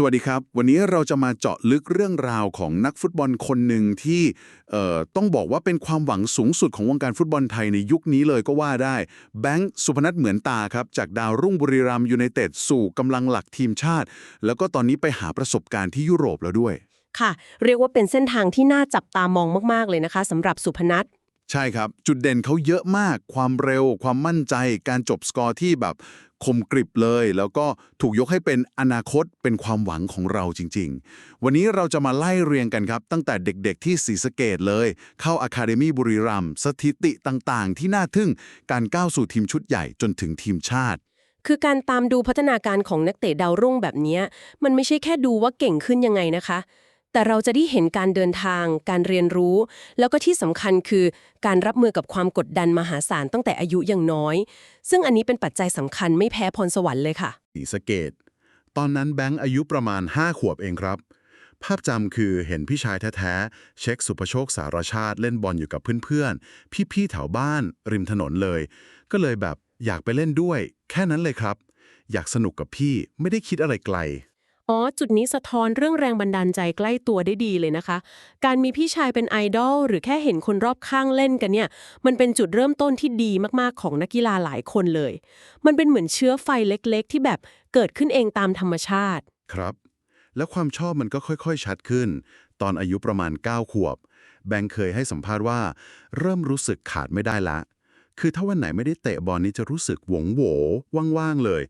สวัสดีครับ วันนี้เราจะมาเจาะลึกเรื่องราวของนักฟุตบอลคนหนึ่งที่ต้องบอกว่าเป็นความหวังสูงสุดของวงการฟุตบอลไทยในยุคนี้เลยก็ว่าได้ แบงค์สุพนัทเหมือนตาครับ จากดาวรุ่งบุรีรัมย์ยูไนเต็ดสู่กำลังหลักทีมชาติ แล้วก็ตอนนี้ไปหาประสบการณ์ที่ยุโรปแล้วด้วย ค่ะ เรียกว่าเป็นเส้นทางที่น่าจับตามองมาก ๆ เลยนะคะสำหรับสุพนัท ใช่ครับ จุดเด่นเขาเยอะมาก ความเร็ว ความมั่นใจ การจบสกอร์ที่แบบคมกริบเลย แล้วก็ถูกยกให้เป็นอนาคตเป็นความหวังของเราจริง ๆ วันนี้เราจะมาไล่เรียงกันครับ ตั้งแต่เด็กๆที่ศรีสะเกดเลย เข้าอะคาเดมีบุรีรัมย์สถิติต่างๆ ที่น่าทึ่งการก้าวสู่ทีมชุดใหญ่จนถึงทีมชาติ คือการตามดูพัฒนาการของนักเตะดาวรุ่งแบบนี้มันไม่ใช่แค่ดูว่าเก่งขึ้นยังไงนะคะ แต่เราจะได้เห็นการเดินทาง การเรียนรู้ แล้วก็ที่สำคัญคือการรับมือกับความกดดันมหาศาลตั้งแต่อายุยังน้อย ซึ่งอันนี้เป็นปัจจัยสำคัญไม่แพ้พรสวรรค์เลยค่ะศรีสเกดตอนนั้นแบงค์อายุประมาณ 5 ขวบเองครับ ภาพจำคือเห็นพี่ชายแท้ๆ เช็คสุภโชคสารชาติเล่นบอลอยู่กับเพื่อนๆ พี่ๆแถวบ้าน ริมถนนเลย ก็เลยแบบอยากไปเล่นด้วย แค่นั้นเลยครับ อยากสนุกกับพี่ไม่ได้คิดอะไรไกล อ๋อ จุดนี้สะท้อนเรื่องแรงบันดาลใจใกล้ตัวได้ดีเลยนะคะ การมีพี่ชายเป็นไอดอลหรือแค่เห็นคนรอบข้างเล่นกันเนี่ย มันเป็นจุดเริ่มต้นที่ดีมากๆของนักกีฬาหลายคนเลย มันเป็นเหมือนเชื้อไฟเล็กๆ ที่แบบเกิดขึ้นเองตามธรรมชาติ ครับ แล้วความชอบมันก็ค่อยๆ ชัดขึ้น ตอนอายุประมาณ 9 ขวบ แบงค์เคยให้สัมภาษณ์ว่า เริ่มรู้สึกขาดไม่ได้ละ คือถ้าวันไหนไม่ได้เตะบอลนี้จะรู้สึกหวงโหวว่างๆเลย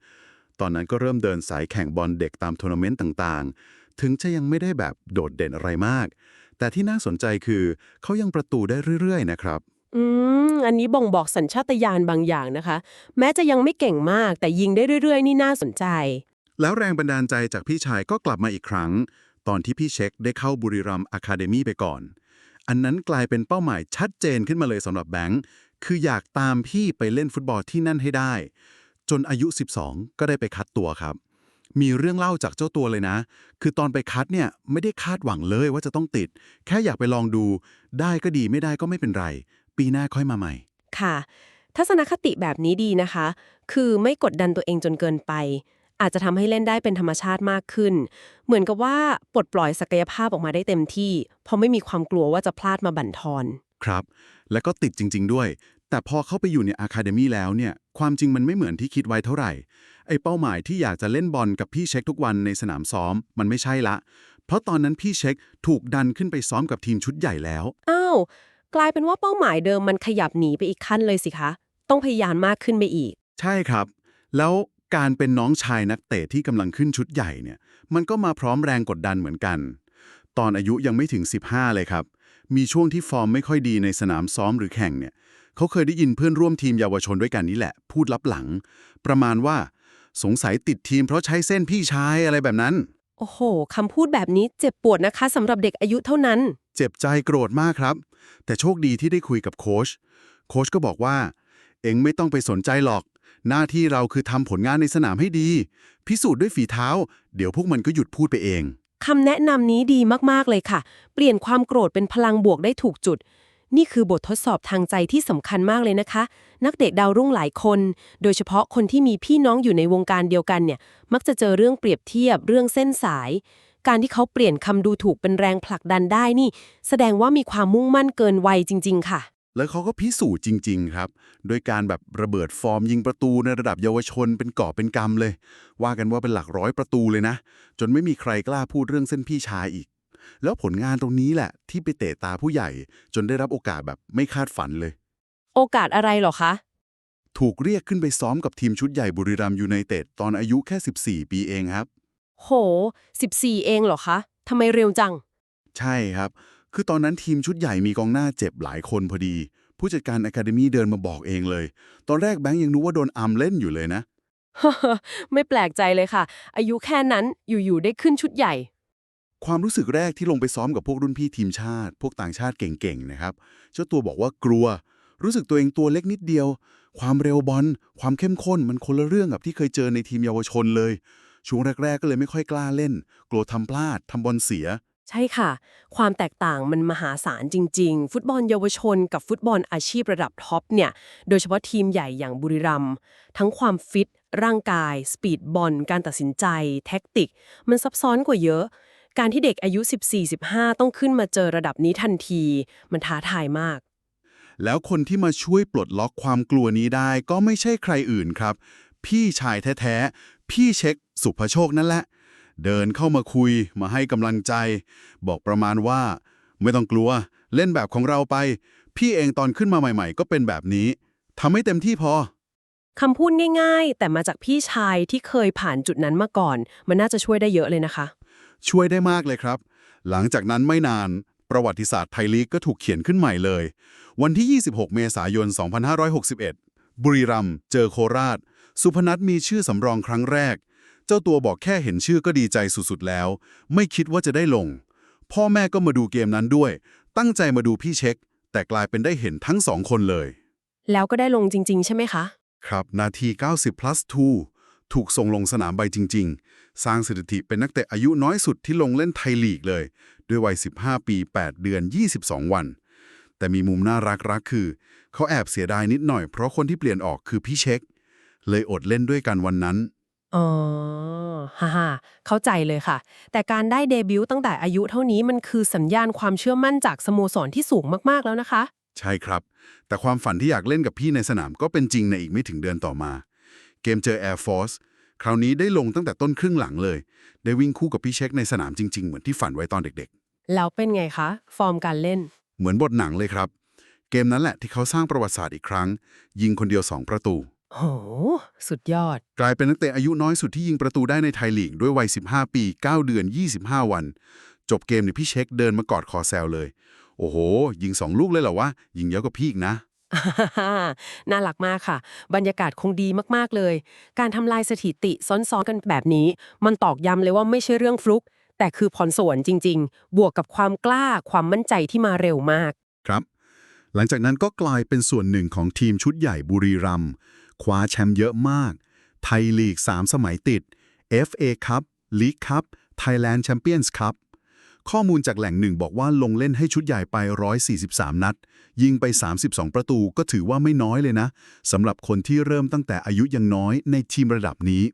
ตอนนั้นก็เริ่มเดินสายแข่งบอลเด็กตามทัวร์นาเมนต์ต่างๆ ถึงจะยังไม่ได้แบบโดดเด่นอะไรมาก แต่ที่น่าสนใจคือเขายังประตูได้เรื่อยๆ นะครับ อืม อันนี้บ่งบอกสัญชาตญาณบางอย่างนะคะ แม้จะยังไม่เก่งมาก แต่ยิงได้เรื่อย ๆ นี่น่าสนใจ แล้วแรงบันดาลใจจากพี่ชายก็กลับมาอีกครั้ง ตอนที่พี่เช็คได้เข้าบุรีรัมย์อะคาเดมีไปก่อน อันนั้นกลายเป็นเป้าหมายชัดเจนขึ้นมาเลยสำหรับแบงค์คืออยากตามพี่ไปเล่นฟุตบอลที่นั่นให้ได้ จนอายุ 12 ก็ได้ไปคัดตัวครับ มีเรื่องเล่าจากเจ้าตัวเลยนะ คือตอนไปคัดเนี่ยไม่ได้คาดหวังเลยว่าจะต้องติด แค่อยากไปลองดู ได้ก็ดีไม่ได้ก็ไม่เป็นไร ปีหน้าค่อยมาใหม่ ค่ะ ทัศนคติแบบนี้ดีนะคะ คือไม่กดดันตัวเองจนเกินไป อาจจะทำให้เล่นได้เป็นธรรมชาติมากขึ้น เหมือนกับว่าปลดปล่อยศักยภาพออกมาได้เต็มที่ เพราะไม่มีความกลัวว่าจะพลาดมาบั่นทอน ครับ แล้วก็ติดจริง ๆ ด้วย แต่พอเข้าไปอยู่ในอะคาเดมีแล้วเนี่ยความจริงมันไม่เหมือนที่คิดไว้เท่าไหร่ ไอ้เป้าหมายที่อยากจะเล่นบอลกับพี่เช็คทุกวันในสนามซ้อมมันไม่ใช่ละ เพราะตอนนั้นพี่เช็คถูกดันขึ้นไปซ้อมกับทีมชุดใหญ่แล้ว อ้าว กลายเป็นว่าเป้าหมายเดิมมันขยับหนีไปอีกขั้นเลยสิคะ ต้องพยายามมากขึ้นไปอีก ใช่ครับ แล้วการเป็นน้องชายนักเตะที่กำลังขึ้นชุดใหญ่เนี่ยมันก็มาพร้อมแรงกดดันเหมือนกัน ตอนอายุยังไม่ถึง 15 เลยครับมีช่วงที่ฟอร์มไม่ค่อยดีในสนามซ้อมหรือแข่งเนี่ย เขาเคยได้ยินเพื่อนร่วมทีมเยาวชนด้วยกันนี่แหละ พูดลับหลัง ประมาณว่า สงสัยติดทีมเพราะใช้เส้นพี่ชายอะไรแบบนั้น โอ้โหคำพูดแบบนี้เจ็บปวดนะคะสำหรับเด็กอายุเท่านั้น เจ็บใจโกรธมากครับ แต่โชคดีที่ได้คุยกับโค้ชโค้ชก็บอกว่า เอ็งไม่ต้องไปสนใจหรอก หน้าที่เราคือทำผลงานในสนามให้ดี พิสูจน์ด้วยฝีเท้า เดี๋ยวพวกมันก็หยุดพูดไปเองคำแนะนำนี้ดีมาก ๆ เลยค่ะ เปลี่ยนความโกรธเป็นพลังบวกได้ถูกจุด นี่คือบททดสอบทางใจที่สำคัญมากเลยนะคะ นักเตะดาวรุ่งหลายคน โดยเฉพาะคนที่มีพี่น้องอยู่ในวงการเดียวกันเนี่ย มักจะเจอเรื่องเปรียบเทียบ เรื่องเส้นสาย การที่เขาเปลี่ยนคำดูถูกเป็นแรงผลักดันได้นี่ แสดงว่ามีความมุ่งมั่นเกินวัยจริง ๆ ค่ะ แล้วเขาก็พิสูจน์จริง ๆ ครับ โดยการแบบระเบิดฟอร์มยิงประตูในระดับเยาวชนเป็นก่อบเป็นกำเลย ว่ากันว่าเป็นหลักร้อยประตูเลยนะ จนไม่มีใครกล้าพูดเรื่องเส้นพี่ชายอีก แล้วผลงานตรงนี้แหละ ที่ไปเตะตาผู้ใหญ่ จนได้รับโอกาสแบบไม่คาดฝันเลย โอกาสอะไรเหรอคะ ถูกเรียกขึ้นไปซ้อมกับทีมชุดใหญ่บุรีรัมย์ยูไนเต็ดตอนอายุแค่ 14 ปีเองครับ โห 14 เองเหรอคะทำไมเร็วจัง ใช่ครับ คือตอนนั้นทีมชุดใหญ่มีกองหน้าเจ็บหลายคนพอดี ผู้จัดการอะคาเดมี่เดินมาบอกเองเลย ตอนแรกแบงค์ยังนึกว่าโดนอัมเล่นอยู่เลยนะ ไม่แปลกใจเลยค่ะ อายุแค่นั้นอยู่ๆได้ขึ้นชุดใหญ่ ความรู้สึกแรกที่ลงไปซ้อมกับพวกรุ่นพี่ทีมชาติ พวกต่างชาติเก่งๆนะครับเจ้าตัวบอกว่ากลัว รู้สึกตัวเองตัวเล็กนิดเดียว ความเร็วบอลความเข้มข้นมันคนละเรื่องกับที่เคยเจอในทีมเยาวชนเลย ช่วงแรก ๆ ก็เลยไม่ค่อยกล้าเล่น กลัวทำพลาดทำบอลเสีย ใช่ค่ะ ความแตกต่างมันมหาศาลจริง ๆ ฟุตบอลเยาวชน กับฟุตบอลอาชีพระดับท็อปเนี่ยโดยเฉพาะทีมใหญ่อย่างบุรีรัมย์ทั้งความฟิตร่างกาย สปีดบอลการตัดสินใจ แท็กติก มันซับซ้อนกว่าเยอะ การที่เด็กอายุ 14-15 ต้องขึ้นมาเจอระดับนี้ทันที มันท้าทายมาก แล้วคนที่มาช่วยปลดล็อกความกลัวนี้ได้ก็ไม่ใช่ใครอื่นครับ พี่ชายแท้ๆ พี่เช็คสุภโชคนั่นแหละ เดินเข้ามาคุยมาให้กำลังใจ บอกประมาณว่า ไม่ต้องกลัว เล่นแบบของเราไป พี่เองตอนขึ้นมาใหม่ ๆ ก็เป็นแบบนี้ทำให้เต็มที่พอคำพูดง่าย ๆ แต่มาจากพี่ชายที่เคยผ่านจุดนั้นมาก่อน มันน่าจะช่วยได้เยอะเลยนะคะ ช่วยได้มากเลยครับ หลังจากนั้นไม่นานประวัติศาสตร์ไทยลีกก็ถูกเขียนขึ้นใหม่เลย วันที่ 26 เมษายน 2561 บุรีรัมย์เจอโคราช สุพนัทมีชื่อสำรองครั้งแรก เจ้าตัวบอกแค่เห็นชื่อก็ดีใจสุดๆแล้ว ไม่คิดว่าจะได้ลง พ่อแม่ก็มาดูเกมนั้นด้วย ตั้งใจมาดูพี่เช็ค แต่กลายเป็นได้เห็นทั้งสองคนเลย แล้วก็ได้ลงจริง ๆ ใช่ไหมคะ ครับ นาที 90 plus 2 ถูกส่งลงสนามใบจริง ๆ สร้างสถิติเป็นนักเตะอายุน้อยสุดที่ลงเล่นไทยลีกเลย ด้วยวัย 15 ปี 8 เดือน 22 วัน แต่มีมุมน่ารักรักคือ เขาแอบเสียดายนิดหน่อยเพราะคนที่เปลี่ยนออกคือพี่เช็ค เลยอดเล่นด้วยกันวันนั้นอ๋อฮ่าฮ่าเข้าใจเลยค่ะ แต่การได้เดบิวต์ตั้งแต่อายุเท่านี้มันคือสัญญาณความเชื่อมั่นจากสโมสรที่สูงมากๆแล้วนะคะ ใช่ครับ แต่ความฝันที่อยากเล่นกับพี่ในสนามก็เป็นจริงในอีกไม่ถึงเดือนต่อมา เกมเจอ Air Force คราวนี้ได้ลงตั้งแต่ต้นครึ่งหลังเลย ได้วิ่งคู่กับพี่เช็คในสนามจริง ๆ เหมือนที่ฝันไว้ตอนเด็กแล้วเป็นไงคะ ฟอร์มการเล่นๆเหมือนบทหนังเลยครับ เกมนั้นแหละที่เขาสร้างประวัติศาสตร์อีกครั้ง ยิงคนเดียว 2 ประตู โห สุดยอด กลายเป็นนักเตะอายุน้อยสุดที่ยิงประตูได้ในไทยลีกด้วยวัย 15 ปี 9 เดือน 25 วัน จบเกมเนี่ยพี่เช็คเดินมากอดคอแซวเลย โอ้โห ยิงสองลูกเลยเหรอวะยิงเยอะกว่าพี่อีกนะ น่ารักมากค่ะ บรรยากาศคงดีมากๆเลย การทำลายสถิติซ้อนๆกันแบบนี้ มันตอกย้ำเลยว่าไม่ใช่เรื่องฟลุก แต่คือพรสวรรค์จริง ๆ บวกกับความกล้าความมั่นใจที่มาเร็วมาก ครับ หลังจากนั้นก็กลายเป็นส่วนหนึ่งของทีมชุดใหญ่บุรีรัมย์คว้าแชมป์เยอะมาก ไทยลีก 3 สมัยติด FA คัพลีกคัพ Thailand Champions Cup ข้อมูลจากแหล่งหนึ่งบอกว่าลงเล่นให้ชุดใหญ่ไป 143 นัด ยิงไป 32 ประตูก็ถือว่าไม่น้อยเลยนะสำหรับคนที่เริ่มตั้งแต่อายุยังน้อยในทีมระดับนี้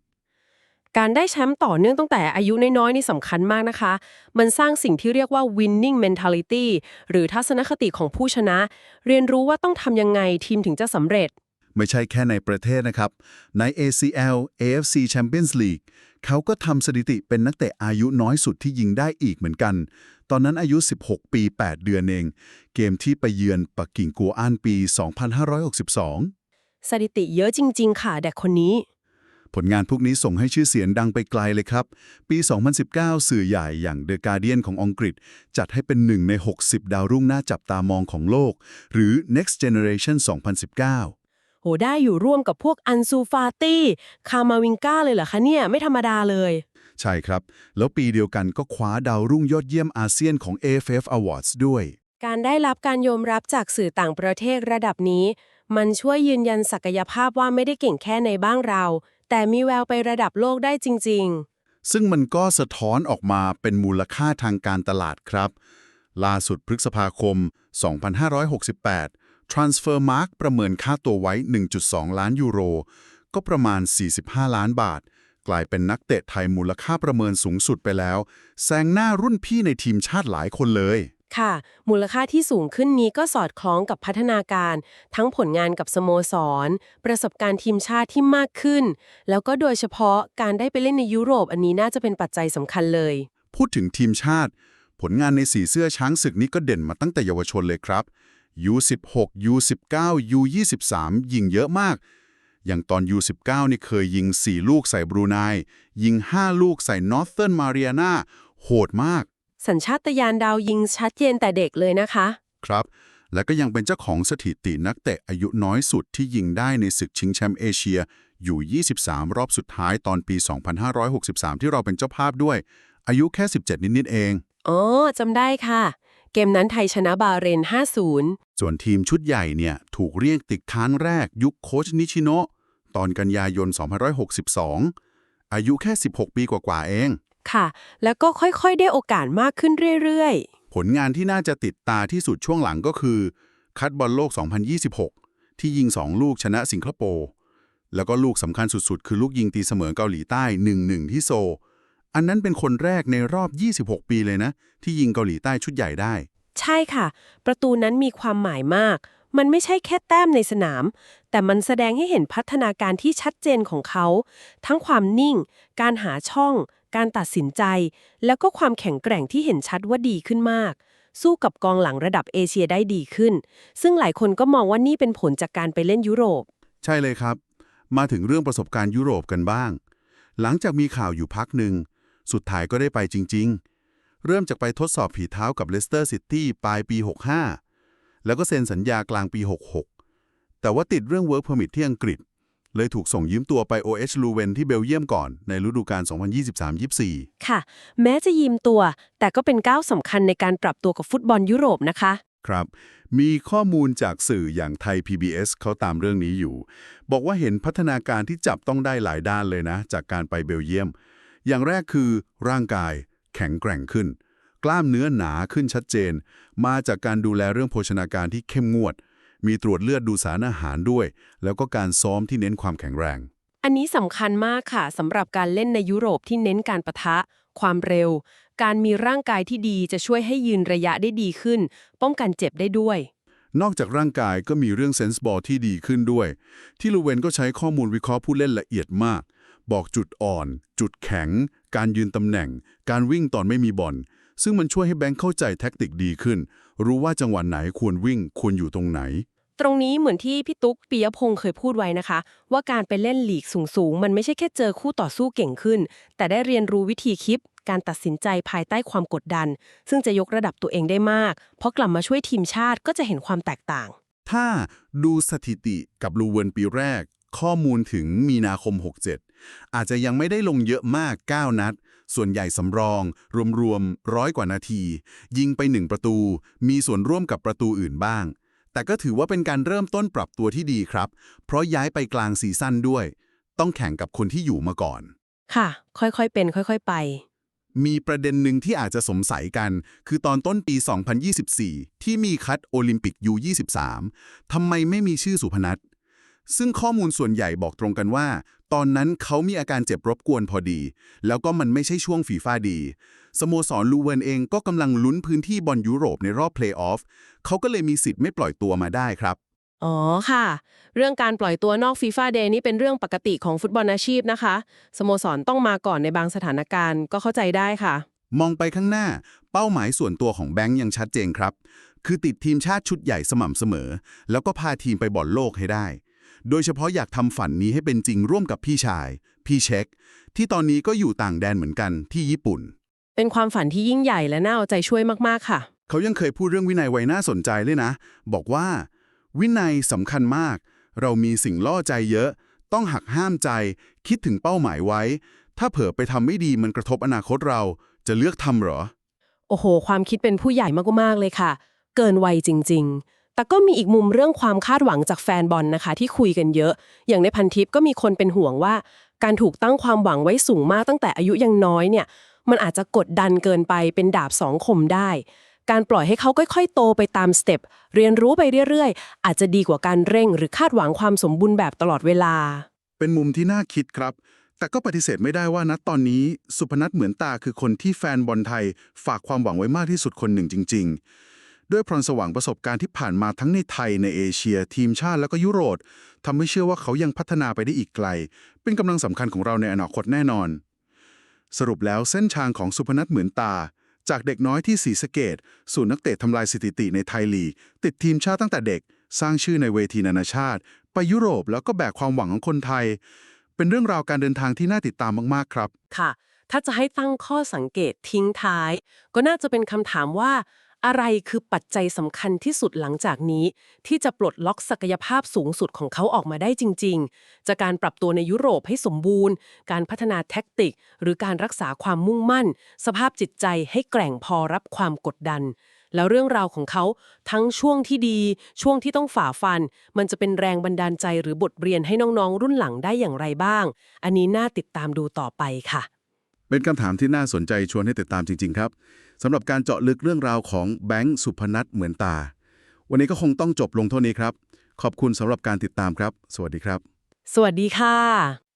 การได้แชมป์ต่อเนื่องตั้งแต่อายุน้อยๆนี่สำคัญมากนะคะ มันสร้างสิ่งที่เรียกว่า winning mentality หรือทัศนคติของผู้ชนะ เรียนรู้ว่าต้องทำยังไงทีมถึงจะสำเร็จ ไม่ใช่แค่ในประเทศนะครับ ใน ACL AFC Champions League เขาก็ทำสถิติเป็นนักเตะอายุน้อยสุดที่ยิงได้อีกเหมือนกัน ตอนนั้นอายุ 16 ปี 8 เดือนเอง เกมที่ไปเยือนปักกิ่งกัวอ้านปี 2562 สถิติเยอะจริง ๆ ค่ะเด็กคนนี้ ผลงานพวกนี้ส่งให้ชื่อเสียงดังไปไกลเลยครับ ปี 2019 สื่อใหญ่อย่าง The Guardian ของอังกฤษ จัดให้เป็นหนึ่งใน 60 ดาวรุ่งน่าจับตามองของโลก หรือ Next Generation 2019 โหได้อยู่ร่วมกับพวกอันซูฟาตี้ คามาวิงกาเลยเหรอคะเนี่ย ไม่ธรรมดาเลย ใช่ครับ แล้วปีเดียวกันก็คว้าดาวรุ่งยอดเยี่ยมอาเซียนของ AFF Awards ด้วย การได้รับการยอมรับจากสื่อต่างประเทศระดับนี้ มันช่วยยืนยันศักยภาพว่าไม่ได้เก่งแค่ในบ้านเรา แต่มีแววไประดับโลกได้จริงซึ่งมันก็สะท้อนออกมาเป็นมูลค่าทางการตลาดครับ ล่าสุดพฤษภาคม 2568 Transfermarkt ประเมินค่าตัวไว้ 1.2 ล้านยูโร ก็ประมาณ 45 ล้านบาท กลายเป็นนักเตะไทยมูลค่าประเมินสูงสุดไปแล้ว แซงหน้ารุ่นพี่ในทีมชาติหลายคนเลยๆค่ะ มูลค่าที่สูงขึ้นนี้ก็สอดคล้องกับพัฒนาการ ทั้งผลงานกับสโมสร ประสบการณ์ทีมชาติที่มากขึ้น แล้วก็โดยเฉพาะการได้ไปเล่นในยุโรปอันนี้น่าจะเป็นปัจจัยสำคัญเลย พูดถึงทีมชาติ ผลงานในสีเสื้อช้างศึกนี้ก็เด่นมาตั้งแต่เยาวชนเลยครับ U16 U19 U23 ยิงเยอะมาก อย่างตอน U19 นี่เคยยิง 4 ลูกใส่บรูไน ยิง 5 ลูกใส่ Northern Mariana โหดมาก สัญชาตญาณดาวยิงชัดเจนแต่เด็กเลยนะคะ ครับ และก็ยังเป็นเจ้าของสถิตินักเตะอายุน้อยสุดที่ยิงได้ในศึกชิงแชมป์เอเชียอยู่ 23 รอบสุดท้ายตอนปี 2563 ที่เราเป็นเจ้าภาพด้วย อายุแค่ 17 นิด ๆ เอง อ๋อจำได้ค่ะ เกมนั้นไทยชนะบาเรน 50 ส่วนทีมชุดใหญ่เนี่ยถูกเรียกติดค้านแรกยุคโคชนิชิโนะตอนกันยายน 2562 อายุแค่ 16 ปีกว่าๆเอง ค่ะ แล้วก็ค่อยๆ ได้โอกาสมากขึ้นเรื่อยผลงานที่น่าจะติดตาที่สุดช่วงหลังก็คือ คัดบอลโลก 2026 ที่ยิง 2 ลูกชนะสิงคโปร์แล้วก็ลูกสำคัญสุดๆ คือลูกยิงตีเสมอเกาหลีใต้ 1-1 ที่โซล อันนั้นเป็นคนแรกในรอบ 26 ปีเลยนะ ที่ยิงเกาหลีใต้ชุดใหญ่ได้ ใช่ค่ะ ประตูนั้นมีความหมายมาก มันไม่ใช่แค่แต้มในสนาม แต่มันแสดงให้เห็นพัฒนาการที่ชัดเจนของเขา ทั้งความนิ่ง การหาช่อง การตัดสินใจ แล้วก็ความแข็งแกร่งที่เห็นชัดว่าดีขึ้นมาก สู้กับกองหลังระดับเอเชียได้ดีขึ้น ซึ่งหลายคนก็มองว่านี่เป็นผลจากการไปเล่นยุโรป ใช่เลยครับ มาถึงเรื่องประสบการณ์ยุโรปกันบ้าง หลังจากมีข่าวอยู่พักหนึ่ง สุดท้ายก็ได้ไปจริง ๆ เริ่มจากไปทดสอบผีเท้ากับเลสเตอร์ซิตี้ปลายปี 65 แล้วก็เซ็นสัญญากลางปี 66 แต่ว่าติดเรื่อง Work Permit ที่อังกฤษ เลยถูกส่งยืมตัวไป OH ลูเวนที่เบลเยียมก่อนในฤดูกาล 2023-24 ค่ะ แม้จะยืมตัว แต่ก็เป็นก้าวสำคัญในการปรับตัวกับฟุตบอลยุโรปนะคะครับ มีข้อมูลจากสื่ออย่างไทย PBS เขาตามเรื่องนี้อยู่ บอกว่าเห็นพัฒนาการที่จับต้องได้หลายด้านเลยนะ จากการไปเบลเยียม อย่างแรกคือร่างกายแข็งแกร่งขึ้น กล้ามเนื้อหนาขึ้นชัดเจน มาจากการดูแลเรื่องโภชนาการที่เข้มงวด มีตรวจเลือดดูสารอาหารด้วย แล้วก็การซ้อมที่เน้นความแข็งแรง อันนี้สำคัญมากค่ะสำหรับการเล่นในยุโรปที่เน้นการประทะ ความเร็ว การมีร่างกายที่ดีจะช่วยให้ยืนระยะได้ดีขึ้น ป้องกันเจ็บได้ด้วยนอกจากร่างกายก็มีเรื่องเซนส์บอลที่ดีขึ้นด้วย ที่ลูเวนก็ใช้ข้อมูลวิเคราะห์ผู้เล่นละเอียดมาก บอกจุดอ่อน จุดแข็ง การยืนตำแหน่ง การวิ่งตอนไม่มีบอล ซึ่งมันช่วยให้แบงค์เข้าใจแท็กติกดีขึ้น รู้ว่าจังหวะไหนควรวิ่ง ควรอยู่ตรงไหน ตรงนี้เหมือนที่พี่ตุ๊กปิยพงศ์เคยพูดไว้นะคะ ว่าการไปเล่นลีกสูงๆ มันไม่ใช่แค่เจอคู่ต่อสู้เก่งขึ้น แต่ได้เรียนรู้วิธีคิดการตัดสินใจภายใต้ความกดดัน ซึ่งจะยกระดับตัวเองได้มาก เพราะกลับมาช่วยทีมชาติก็จะเห็นความแตกต่าง ถ้าดูสถิติกับลูเวนปีแรก ข้อมูลถึงมีนาคม 67 อาจจะยังไม่ได้ลงเยอะมาก 9 นัด ส่วนใหญ่สำรอง รวมๆร้อยกว่านาที ยิงไป 1 ประตู มีส่วนร่วมกับประตูอื่นบ้าง แต่ก็ถือว่าเป็นการเริ่มต้นปรับตัวที่ดีครับ เพราะย้ายไปกลางซีซั่นด้วย ต้องแข่งกับคนที่อยู่มาก่อน ค่ะ ค่อยๆเป็น ค่อยๆไป มีประเด็นหนึ่งที่อาจจะสงสัยกัน คือตอนต้นปี 2024 ที่มีคัดโอลิมปิก U23 ทำไมไม่มีชื่อสุพนัท ซึ่งข้อมูลส่วนใหญ่บอกตรงกันว่า ตอนนั้นเขามีอาการเจ็บรบกวนพอดี แล้วก็มันไม่ใช่ช่วงฟีฟ่าดี สโมสรลูเวนเองก็กำลังลุ้นพื้นที่บอลยุโรปในรอบเพลย์ออฟเขาก็เลยมีสิทธิ์ไม่ปล่อยตัวมาได้ครับ อ๋อค่ะ เรื่องการปล่อยตัวนอกฟีฟ่าเดย์นี่เป็นเรื่องปกติของฟุตบอลอาชีพนะคะ สโมสรต้องมาก่อนในบางสถานการณ์ก็เข้าใจได้ค่ะ มองไปข้างหน้า เป้าหมายส่วนตัวของแบงค์ยังชัดเจนครับ คือติดทีมชาติชุดใหญ่สม่ำเสมอ แล้วก็พาทีมไปบอลโลกให้ได้ โดยเฉพาะอยากทำฝันนี้ให้เป็นจริงร่วมกับพี่ชาย พี่เช็ค ที่ตอนนี้ก็อยู่ต่างแดนเหมือนกันที่ญี่ปุ่น เป็นความฝันที่ยิ่งใหญ่และน่าเอาใจช่วยมาก ๆ ค่ะ เขายังเคยพูดเรื่องวินัยไว้น่าสนใจเลยนะ บอกว่า วินัยสำคัญมาก เรามีสิ่งล่อใจเยอะ ต้องหักห้ามใจ คิดถึงเป้าหมายไว้ ถ้าเผลอไปทำไม่ดีมันกระทบอนาคตเราจะเลือกทำเหรอ โอ้โห ความคิดเป็นผู้ใหญ่มากๆเลยค่ะ เกินวัยจริง ๆ แต่ก็มีอีกมุมเรื่องความคาดหวังจากแฟนบอลนะคะ ที่คุยกันเยอะ อย่างในพันทิปก็มีคนเป็นห่วงว่า การถูกตั้งความหวังไว้สูงมากตั้งแต่อายุยังน้อยเนี่ย มันอาจจะกดดันเกินไปเป็นดาบสองคมได้ การปล่อยให้เขาค่อยๆ โตไปตามสเต็ปเรียนรู้ไปเรื่อยๆ อาจจะดีกว่าการเร่ง หรือคาดหวังความสมบูรณ์แบบตลอดเวลา เป็นมุมที่น่าคิดครับ แต่ก็ปฏิเสธไม่ได้ว่าณตอนนี้สุพนัทเหมือนตาคือคนที่แฟนบอลไทย ฝากความหวังไว้มากที่สุดคนหนึ่งจริง ๆ ด้วยพรสว่างประสบการณ์ที่ผ่านมาทั้งในไทยในเอเชีย ทีมชาติแล้วก็ยุโรปทำให้เชื่อว่าเขายังพัฒนาไปได้อีกไกล เป็นกำลังสำคัญของเราในอนาคตแน่นอน สรุปแล้วเส้นทางของสุพนัทเหมือนตา จากเด็กน้อยที่ศรีสะเกดสู่นักเตะทำลายสถิติในไทยลีกติดทีมชาติตั้งแต่เด็ก สร้างชื่อในเวทีนานาชาติ ไปยุโรปแล้วก็แบกความหวังของคนไทย เป็นเรื่องราวการเดินทางที่น่าติดตามมากๆครับ ค่ะ ถ้าจะให้ตั้งข้อสังเกตทิ้งท้าย ก็น่าจะเป็นคำถามว่า อะไรคือปัจจัยสำคัญที่สุดหลังจากนี้ ที่จะปลดล็อกศักยภาพสูงสุดของเขาออกมาได้จริง ๆ จากการปรับตัวในยุโรปให้สมบูรณ์ การพัฒนาแท็กติก หรือการรักษาความมุ่งมั่น สภาพจิตใจให้แกร่งพอรับความกดดัน แล้วเรื่องราวของเขาทั้งช่วงที่ดี ช่วงที่ต้องฝ่าฟัน มันจะเป็นแรงบันดาลใจหรือบทเรียนให้น้องๆ รุ่นหลังได้อย่างไรบ้าง อันนี้น่าติดตามดูต่อไปค่ะ เป็นคำถามที่น่าสนใจชวนให้ติดตามจริง ๆ ครับสำหรับการเจาะลึกเรื่องราวของแบงค์สุพนัทเหมือนตา วันนี้ก็คงต้องจบลงเท่านี้ครับ ขอบคุณสำหรับการติดตามครับ สวัสดีครับ สวัสดีค่ะ